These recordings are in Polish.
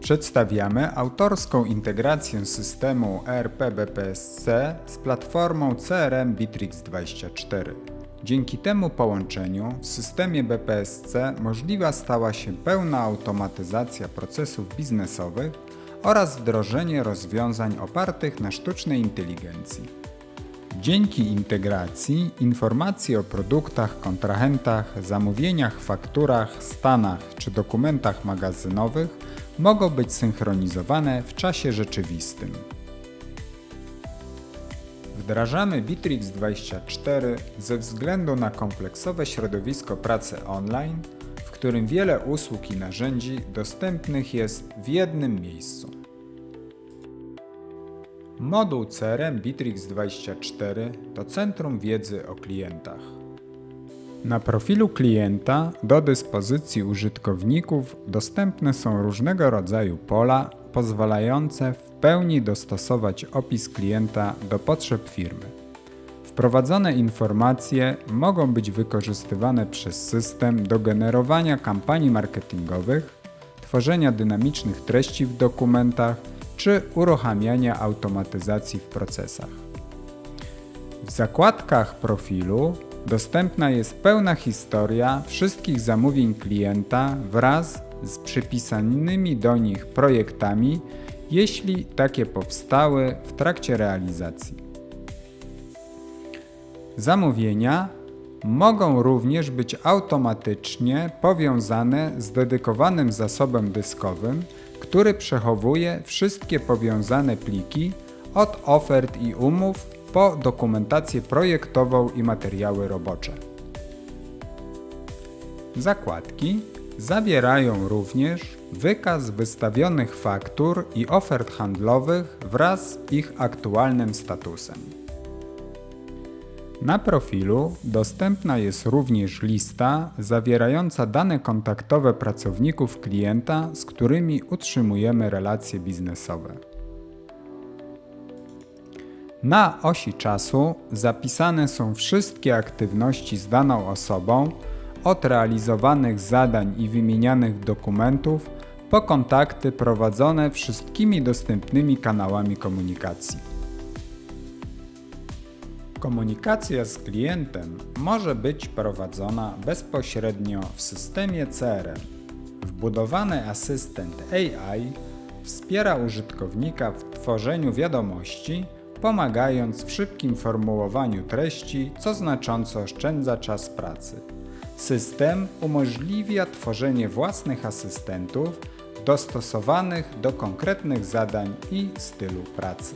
Przedstawiamy autorską integrację systemu E ERP BPSC z platformą CRM Bitrix24. Dzięki temu połączeniu w systemie BPSC możliwa stała się pełna automatyzacja procesów biznesowych oraz wdrożenie rozwiązań opartych na sztucznej inteligencji. Dzięki integracji informacje o produktach, kontrahentach, zamówieniach, fakturach, stanach czy dokumentach magazynowych mogą być synchronizowane w czasie rzeczywistym. Wdrażamy Bitrix24 ze względu na kompleksowe środowisko pracy online, w którym wiele usług i narzędzi dostępnych jest w jednym miejscu. Moduł CRM Bitrix24 to centrum wiedzy o klientach. Na profilu klienta do dyspozycji użytkowników dostępne są różnego rodzaju pola pozwalające w pełni dostosować opis klienta do potrzeb firmy. Wprowadzone informacje mogą być wykorzystywane przez system do generowania kampanii marketingowych, tworzenia dynamicznych treści w dokumentach czy uruchamiania automatyzacji w procesach. W zakładkach profilu dostępna jest pełna historia wszystkich zamówień klienta wraz z przypisanymi do nich projektami, jeśli takie powstały w trakcie realizacji. Zamówienia mogą również być automatycznie powiązane z dedykowanym zasobem dyskowym, który przechowuje wszystkie powiązane pliki od ofert i umów po dokumentację projektową i materiały robocze. Zakładki zawierają również wykaz wystawionych faktur i ofert handlowych wraz z ich aktualnym statusem. Na profilu dostępna jest również lista zawierająca dane kontaktowe pracowników klienta, z którymi utrzymujemy relacje biznesowe. Na osi czasu zapisane są wszystkie aktywności z daną osobą, od realizowanych zadań i wymienianych dokumentów po kontakty prowadzone wszystkimi dostępnymi kanałami komunikacji. Komunikacja z klientem może być prowadzona bezpośrednio w systemie CRM. Wbudowany asystent AI wspiera użytkownika w tworzeniu wiadomości, pomagając w szybkim formułowaniu treści, co znacząco oszczędza czas pracy. System umożliwia tworzenie własnych asystentów dostosowanych do konkretnych zadań i stylu pracy.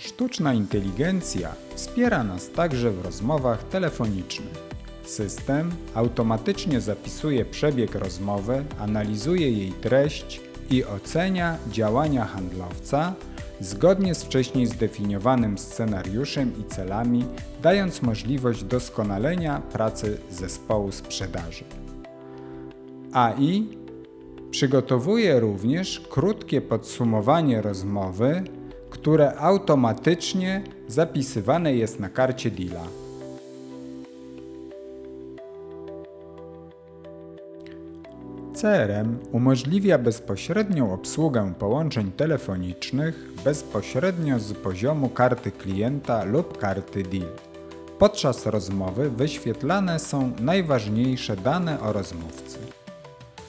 Sztuczna inteligencja wspiera nas także w rozmowach telefonicznych. System automatycznie zapisuje przebieg rozmowy, analizuje jej treść i ocenia działania handlowca zgodnie z wcześniej zdefiniowanym scenariuszem i celami, dając możliwość doskonalenia pracy zespołu sprzedaży. AI przygotowuje również krótkie podsumowanie rozmowy, które automatycznie zapisywane jest na karcie deala. CRM umożliwia bezpośrednią obsługę połączeń telefonicznych bezpośrednio z poziomu karty klienta lub karty deal. Podczas rozmowy wyświetlane są najważniejsze dane o rozmówcy.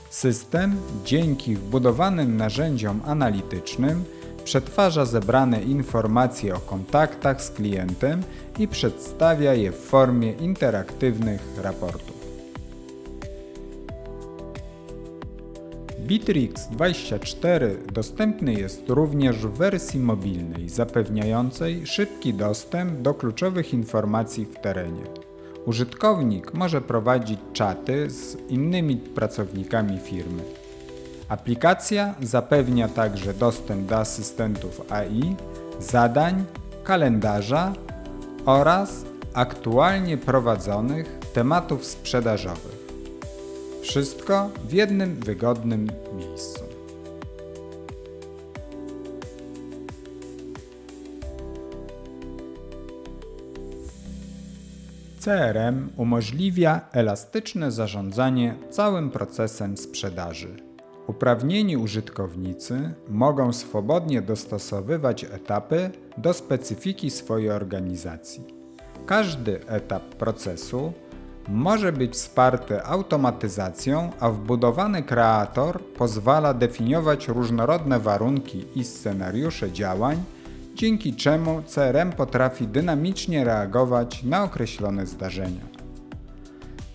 System dzięki wbudowanym narzędziom analitycznym przetwarza zebrane informacje o kontaktach z klientem i przedstawia je w formie interaktywnych raportów. Bitrix24 dostępny jest również w wersji mobilnej, zapewniającej szybki dostęp do kluczowych informacji w terenie. Użytkownik może prowadzić czaty z innymi pracownikami firmy. Aplikacja zapewnia także dostęp do asystentów AI, zadań, kalendarza oraz aktualnie prowadzonych tematów sprzedażowych. Wszystko w jednym wygodnym miejscu. CRM umożliwia elastyczne zarządzanie całym procesem sprzedaży. Uprawnieni użytkownicy mogą swobodnie dostosowywać etapy do specyfiki swojej organizacji. Każdy etap procesu może być wsparty automatyzacją, a wbudowany kreator pozwala definiować różnorodne warunki i scenariusze działań, dzięki czemu CRM potrafi dynamicznie reagować na określone zdarzenia.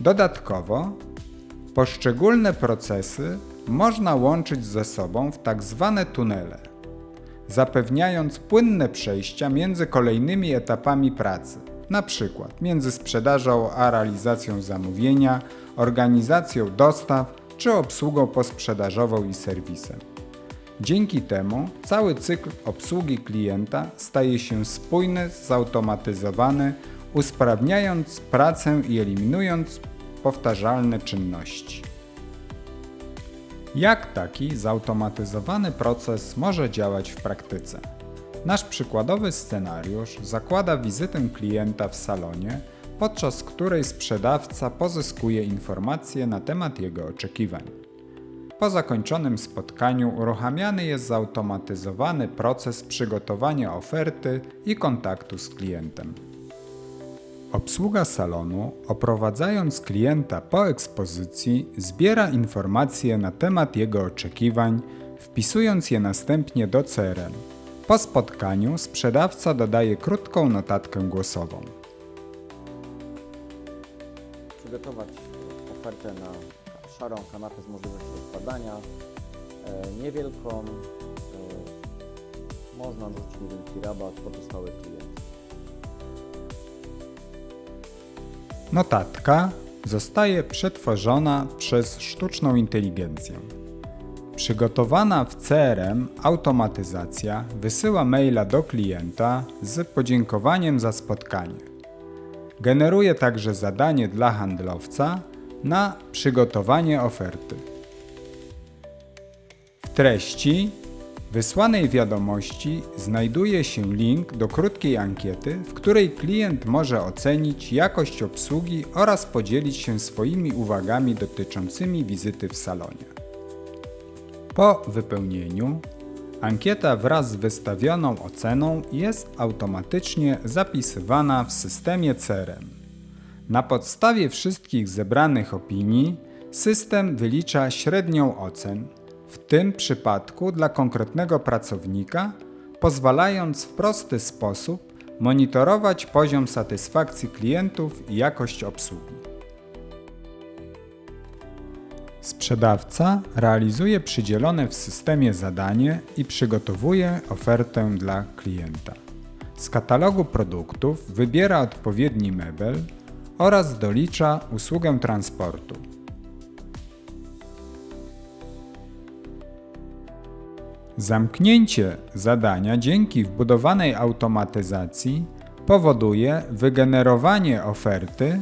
Dodatkowo, poszczególne procesy można łączyć ze sobą w tak zwane tunele, zapewniając płynne przejścia między kolejnymi etapami pracy, przykład między sprzedażą a realizacją zamówienia, organizacją dostaw czy obsługą posprzedażową i serwisem. Dzięki temu cały cykl obsługi klienta staje się spójny, zautomatyzowany, usprawniając pracę i eliminując powtarzalne czynności. Jak taki zautomatyzowany proces może działać w praktyce? Nasz przykładowy scenariusz zakłada wizytę klienta w salonie, podczas której sprzedawca pozyskuje informacje na temat jego oczekiwań. Po zakończonym spotkaniu uruchamiany jest zautomatyzowany proces przygotowania oferty i kontaktu z klientem. Obsługa salonu, oprowadzając klienta po ekspozycji, zbiera informacje na temat jego oczekiwań, wpisując je następnie do CRM. Po spotkaniu sprzedawca dodaje krótką notatkę głosową. przygotować ofertę na szarą kanapę z możliwością odkładania, e, niewielką, e, można dorzucić niewielki rabat, pozostały klient. Notatka zostaje przetworzona przez sztuczną inteligencję. Przygotowana w CRM automatyzacja wysyła maila do klienta z podziękowaniem za spotkanie. Generuje także zadanie dla handlowca na przygotowanie oferty. W treści wysłanej wiadomości znajduje się link do krótkiej ankiety, w której klient może ocenić jakość obsługi oraz podzielić się swoimi uwagami dotyczącymi wizyty w salonie. Po wypełnieniu ankieta wraz z wystawioną oceną jest automatycznie zapisywana w systemie CRM. Na podstawie wszystkich zebranych opinii system wylicza średnią ocen, w tym przypadku dla konkretnego pracownika, pozwalając w prosty sposób monitorować poziom satysfakcji klientów i jakość obsługi. Sprzedawca realizuje przydzielone w systemie zadanie i przygotowuje ofertę dla klienta. Z katalogu produktów wybiera odpowiedni mebel oraz dolicza usługę transportu. Zamknięcie zadania dzięki wbudowanej automatyzacji powoduje wygenerowanie oferty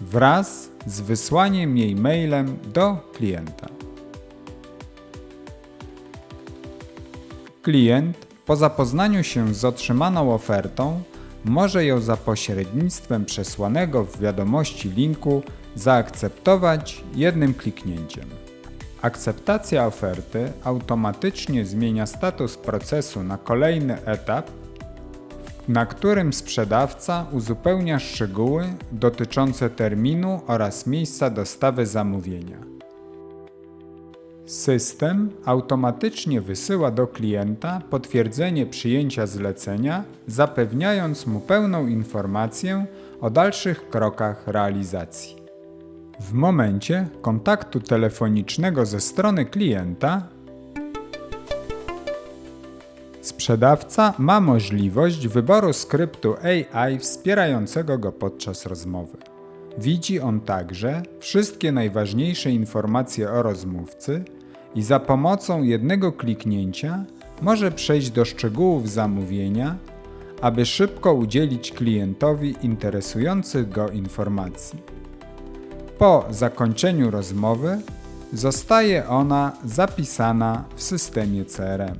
wraz z wysłaniem jej mailem do klienta. Klient po zapoznaniu się z otrzymaną ofertą może ją za pośrednictwem przesłanego w wiadomości linku zaakceptować jednym kliknięciem. Akceptacja oferty automatycznie zmienia status procesu na kolejny etap, na którym sprzedawca uzupełnia szczegóły dotyczące terminu oraz miejsca dostawy zamówienia. System automatycznie wysyła do klienta potwierdzenie przyjęcia zlecenia, zapewniając mu pełną informację o dalszych krokach realizacji. W momencie kontaktu telefonicznego ze strony klienta, sprzedawca ma możliwość wyboru skryptu AI wspierającego go podczas rozmowy. Widzi on także wszystkie najważniejsze informacje o rozmówcy i za pomocą jednego kliknięcia może przejść do szczegółów zamówienia, aby szybko udzielić klientowi interesujących go informacji. Po zakończeniu rozmowy zostaje ona zapisana w systemie CRM.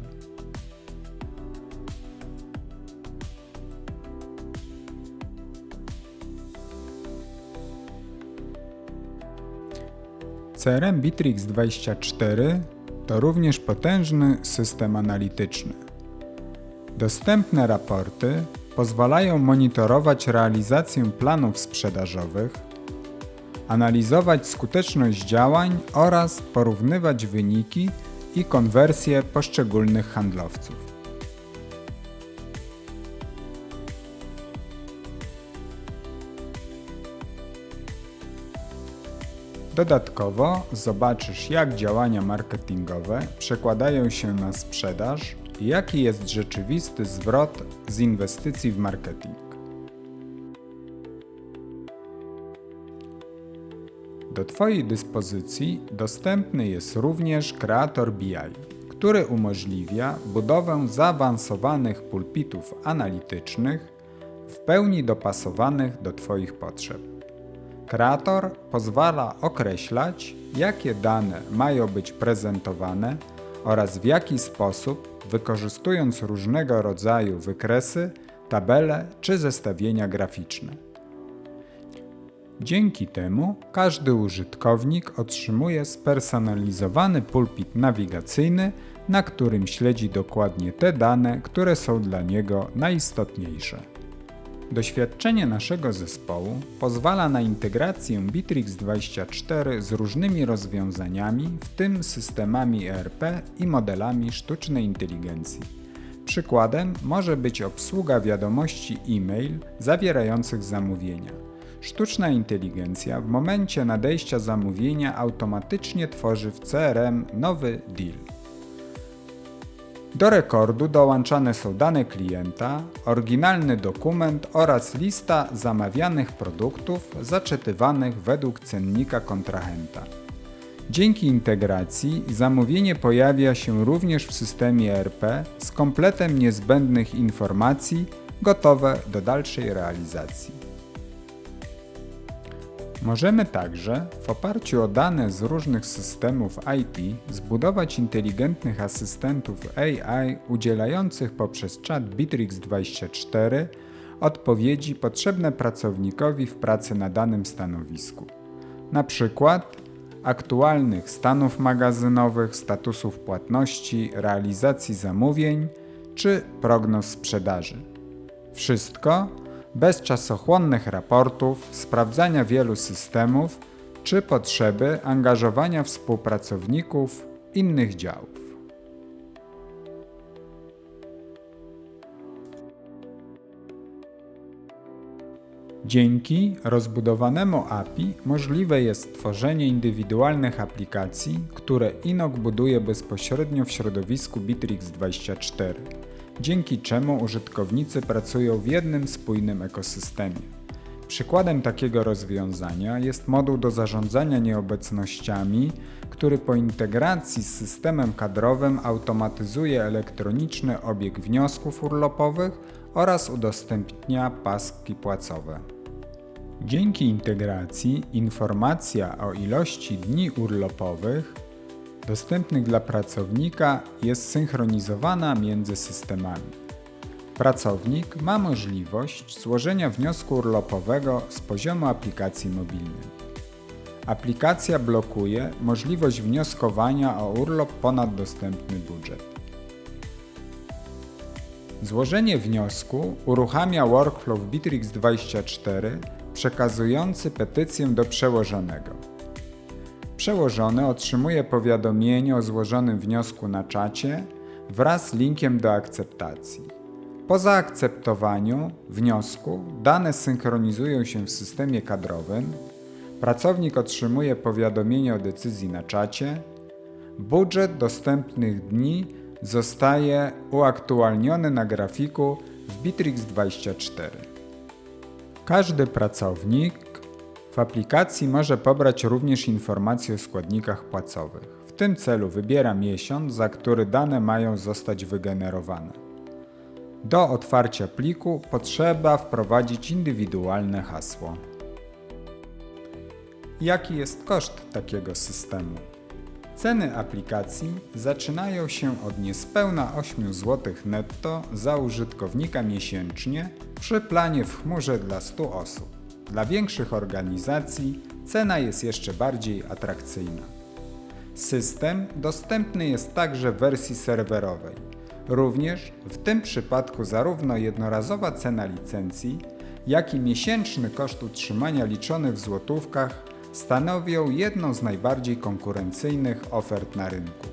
CRM Bitrix24 to również potężny system analityczny. Dostępne raporty pozwalają monitorować realizację planów sprzedażowych, analizować skuteczność działań oraz porównywać wyniki i konwersje poszczególnych handlowców. Dodatkowo zobaczysz, jak działania marketingowe przekładają się na sprzedaż i jaki jest rzeczywisty zwrot z inwestycji w marketing. Twojej dyspozycji dostępny jest również Creator BI, który umożliwia budowę zaawansowanych pulpitów analitycznych w pełni dopasowanych do Twoich potrzeb. Kreator pozwala określać, jakie dane mają być prezentowane oraz w jaki sposób, wykorzystując różnego rodzaju wykresy, tabele czy zestawienia graficzne. Dzięki temu każdy użytkownik otrzymuje spersonalizowany pulpit nawigacyjny, na którym śledzi dokładnie te dane, które są dla niego najistotniejsze. Doświadczenie naszego zespołu pozwala na integrację Bitrix24 z różnymi rozwiązaniami, w tym systemami ERP i modelami sztucznej inteligencji. Przykładem może być obsługa wiadomości e-mail zawierających zamówienia. Sztuczna inteligencja w momencie nadejścia zamówienia automatycznie tworzy w CRM nowy deal. Do rekordu dołączane są dane klienta, oryginalny dokument oraz lista zamawianych produktów zaczytywanych według cennika kontrahenta. Dzięki integracji zamówienie pojawia się również w systemie ERP z kompletem niezbędnych informacji gotowe do dalszej realizacji. Możemy także, w oparciu o dane z różnych systemów IT, zbudować inteligentnych asystentów AI udzielających poprzez czat Bitrix24 odpowiedzi potrzebne pracownikowi w pracy na danym stanowisku. Na przykład aktualnych stanów magazynowych, statusów płatności, realizacji zamówień czy prognoz sprzedaży. Wszystko bez czasochłonnych raportów, sprawdzania wielu systemów czy potrzeby angażowania współpracowników innych działów. Dzięki rozbudowanemu API możliwe jest tworzenie indywidualnych aplikacji, które Inok buduje bezpośrednio w środowisku Bitrix24 dzięki czemu użytkownicy pracują w jednym spójnym ekosystemie. Przykładem takiego rozwiązania jest moduł do zarządzania nieobecnościami, który po integracji z systemem kadrowym automatyzuje elektroniczny obieg wniosków urlopowych oraz udostępnia paski płacowe. Dzięki integracji informacja o ilości dni urlopowych dostępnych dla pracownika jest synchronizowana między systemami. Pracownik ma możliwość złożenia wniosku urlopowego z poziomu aplikacji mobilnej. Aplikacja blokuje możliwość wnioskowania o urlop ponad dostępny budżet. Złożenie wniosku uruchamia workflow w Bitrix24 przekazujący petycję do przełożonego. Przełożony otrzymuje powiadomienie o złożonym wniosku na czacie wraz z linkiem do akceptacji. Po zaakceptowaniu wniosku dane synchronizują się w systemie kadrowym, pracownik otrzymuje powiadomienie o decyzji na czacie, budżet dostępnych dni zostaje uaktualniony na grafiku w Bitrix24. Każdy pracownik w aplikacji może pobrać również informacje o składnikach płacowych. W tym celu wybiera miesiąc, za który dane mają zostać wygenerowane. Do otwarcia pliku potrzeba wprowadzić indywidualne hasło. Jaki jest koszt takiego systemu? Ceny aplikacji zaczynają się od niespełna 8 zł netto za użytkownika miesięcznie przy planie w chmurze dla 100 osób. Dla większych organizacji cena jest jeszcze bardziej atrakcyjna. System dostępny jest także w wersji serwerowej. Również w tym przypadku zarówno jednorazowa cena licencji, jak i miesięczny koszt utrzymania liczony w złotówkach stanowią jedną z najbardziej konkurencyjnych ofert na rynku.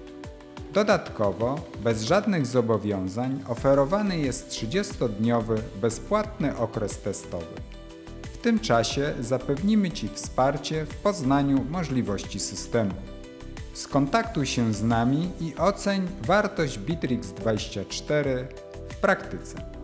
Dodatkowo, bez żadnych zobowiązań, oferowany jest 30-dniowy bezpłatny okres testowy. W tym czasie zapewnimy Ci wsparcie w poznaniu możliwości systemu. Skontaktuj się z nami i oceń wartość Bitrix 24 w praktyce.